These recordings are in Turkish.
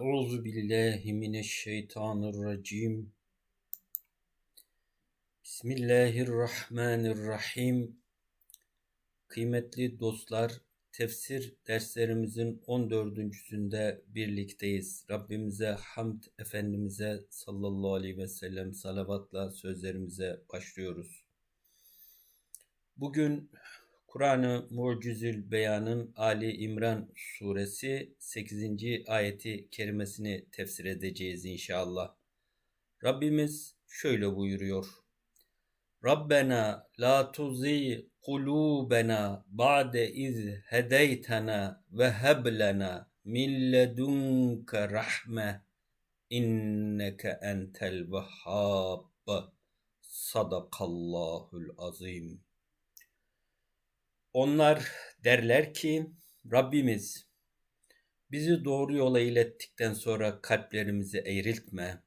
Euzu billahi mineşşeytanirracim. Bismillahirrahmanirrahim. Kıymetli dostlar, tefsir derslerimizin 14.sünde birlikteyiz. Rabbimize hamd, Efendimiz'e sallallahu aleyhi ve sellem salavatla sözlerimize başlıyoruz. Bugün Kur'an-ı Mucizül Beyan'ın Ali İmran suresi 8. ayeti kerimesini tefsir edeceğiz inşallah. Rabbimiz şöyle buyuruyor. Rabbena la tuzi kulubena ba'de iz hedeytena ve heb lena min ledunke rahme inneke entel vehhab sadakallahul azim. Onlar derler ki Rabbimiz bizi doğru yola ilettikten sonra kalplerimizi eğriltme.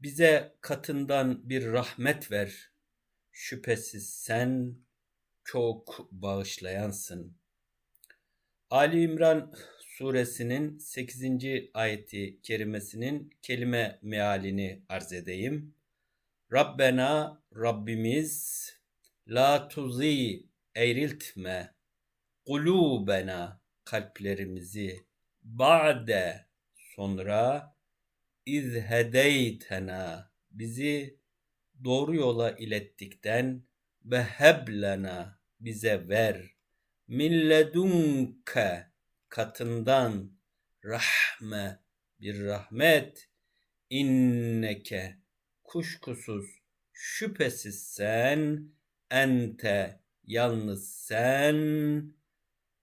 Bize katından bir rahmet ver. Şüphesiz sen çok bağışlayansın. Ali İmran suresinin 8. ayeti kerimesinin kelime mealini arz edeyim. Rabbena Rabbimiz la tuzi eğriltme kulubena kalplerimizi ba'de sonra iz hedeytena bizi doğru yola ilettikten ve heblena bize ver. Min ledunke katından rahme bir rahmet. İnneke kuşkusuz şüphesiz sen ente Yalnız sen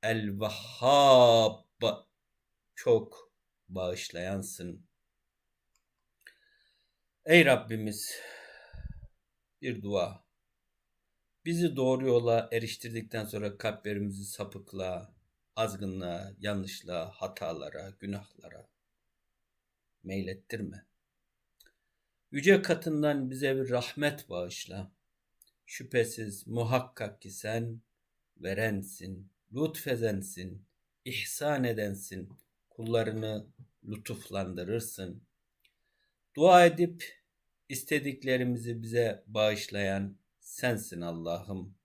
El-Vahhab çok bağışlayansın. Ey Rabbimiz bir dua. Bizi doğru yola eriştirdikten sonra kalplerimizi sapıklığa, azgınlığa, yanlışlığa, hatalara, günahlara meylettirme. Yüce katından bize bir rahmet bağışla. Şüphesiz muhakkak ki sen verensin, lütfezensin, ihsan edensin, kullarını lütuflandırırsın. Dua edip istediklerimizi bize bağışlayan sensin Allah'ım.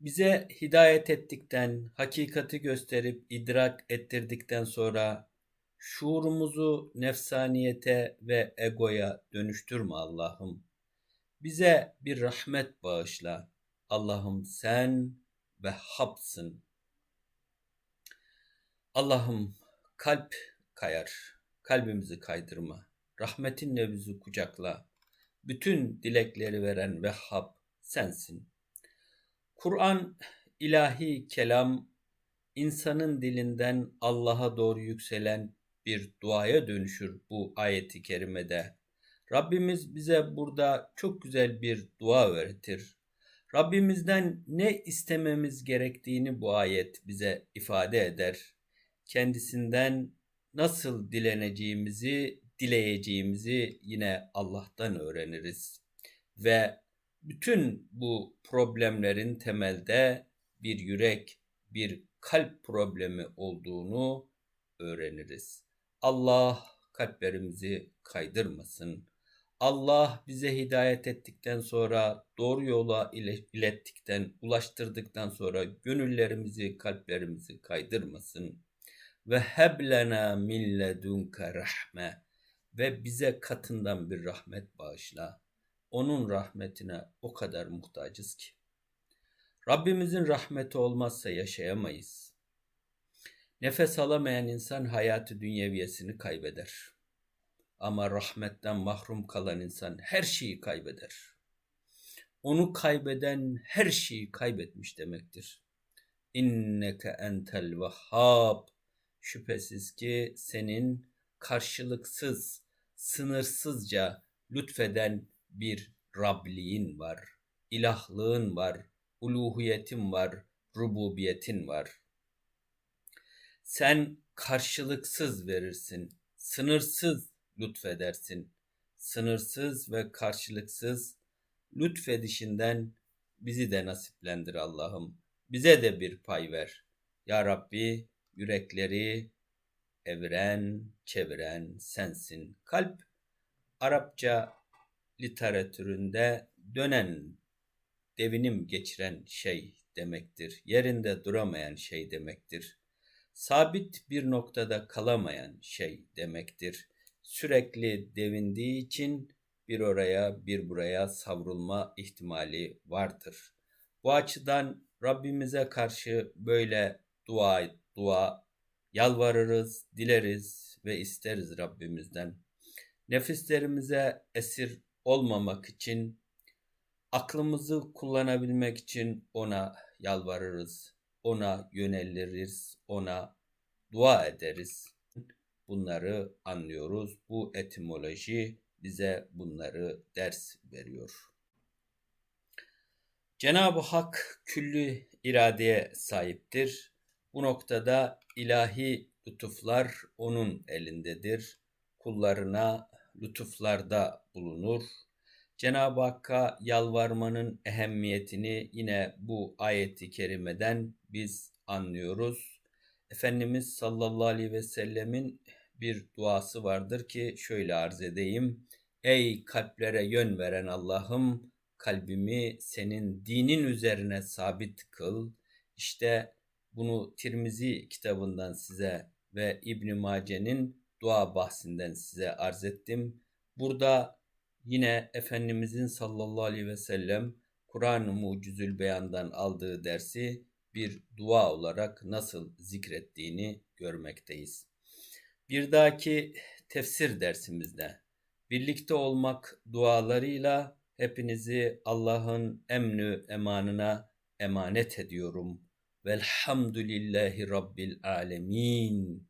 Bize hidayet ettikten, hakikati gösterip idrak ettirdikten sonra şuurumuzu nefsaniyete ve egoya dönüştürme Allah'ım. Bize bir rahmet bağışla. Allah'ım sen ve hapsın. Allah'ım kalp kayar. Kalbimizi kaydırma. Rahmetinle bizi kucakla. Bütün dilekleri veren Vehhab sensin. Kur'an ilahi kelam insanın dilinden Allah'a doğru yükselen bir duaya dönüşür bu ayeti kerimede. Rabbimiz bize burada çok güzel bir dua öğretir. Rabbimizden ne istememiz gerektiğini bu ayet bize ifade eder. Kendisinden nasıl dileneceğimizi, dileyeceğimizi yine Allah'tan öğreniriz. Ve bütün bu problemlerin temelde bir yürek, bir kalp problemi olduğunu öğreniriz. Allah kalplerimizi kaydırmasın. Allah bize hidayet ettikten sonra, doğru yola ilettikten, ulaştırdıktan sonra gönüllerimizi, kalplerimizi kaydırmasın. Ve heblena min ledunke rahme ve bize katından bir rahmet bağışla. Onun rahmetine o kadar muhtacız ki. Rabbimizin rahmeti olmazsa yaşayamayız. Nefes alamayan insan hayatı dünyeviyesini kaybeder.'' Ama rahmetten mahrum kalan insan her şeyi kaybeder. Onu kaybeden her şeyi kaybetmiş demektir. İnneke entel vehhab. Şüphesiz ki senin karşılıksız, sınırsızca lütfeden bir Rabliğin var. İlahlığın var, uluhiyetin var, rububiyetin var. Sen karşılıksız verirsin, sınırsız lütfedersin. Sınırsız ve karşılıksız lütfedişinden bizi de nasiplendir Allah'ım. Bize de bir pay ver. Ya Rabbi yürekleri eviren, çeviren sensin. Kalp Arapça literatüründe dönen, devinim geçiren şey demektir. Yerinde duramayan şey demektir. Sabit bir noktada kalamayan şey demektir. Sürekli devindiği için bir oraya bir buraya savrulma ihtimali vardır. Bu açıdan Rabbimize karşı böyle dua dua yalvarırız, dileriz ve isteriz Rabbimizden. Nefislerimize esir olmamak için aklımızı kullanabilmek için ona yalvarırız, ona yöneliriz, ona dua ederiz. Bunları anlıyoruz. Bu etimoloji bize bunları ders veriyor. Cenab-ı Hak küllü iradeye sahiptir. Bu noktada ilahi lütuflar onun elindedir. Kullarına lütuflarda bulunur. Cenab-ı Hakk'a yalvarmanın ehemmiyetini yine bu ayeti kerimeden biz anlıyoruz. Efendimiz sallallahu aleyhi ve sellemin bir duası vardır ki şöyle arz edeyim. Ey kalplere yön veren Allah'ım kalbimi senin dinin üzerine sabit kıl. İşte bunu Tirmizi kitabından size ve İbn Mace'nin dua bahsinden size arz ettim. Burada yine Efendimizin sallallahu aleyhi ve sellem Kur'an-ı Mucizül Beyan'dan aldığı dersi bir dua olarak nasıl zikrettiğini görmekteyiz. Bir dahaki tefsir dersimizde birlikte olmak dualarıyla hepinizi Allah'ın emnü emanına emanet ediyorum. Velhamdülillahi Rabbil alemin.